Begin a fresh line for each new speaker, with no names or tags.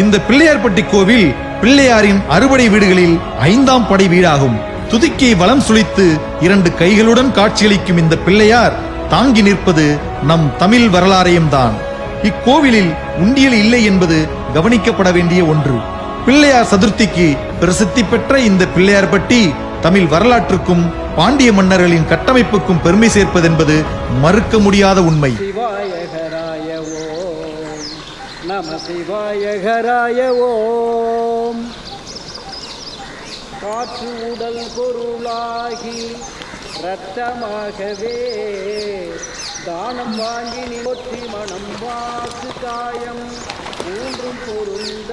இந்த பிள்ளையார்பட்டி கோவில் பிள்ளையாரின் அறுபடை வீடுகளில் ஐந்தாம் படை வீடாகும். துதிக்கை வலம் சுழித்து இரண்டு கைகளுடன் காட்சியளிக்கும் இந்த பிள்ளையார் தாங்கி நிற்பது நம் தமிழ் வரலாறையும் தான் இக்கோவிலில் உண்டியல் இல்லை என்பது கவனிக்கப்பட வேண்டிய ஒன்று. பிள்ளையார் சதுர்த்திக்கு பிரசித்தி பெற்ற இந்த பிள்ளையார்பட்டி தமிழ் வரலாற்றுக்கும் பாண்டிய மன்னர்களின் கட்டமைப்புக்கும் பெருமை சேர்ப்பதென்பது மறுக்க முடியாத உண்மை.
நம சிவாய ஓம். காற்று உடல் பொருளாகி இரத்தமாகவே தானம் வாங்கி நிவற்றி மனம் வாக்கு காயம் மூன்றும் பொருந்த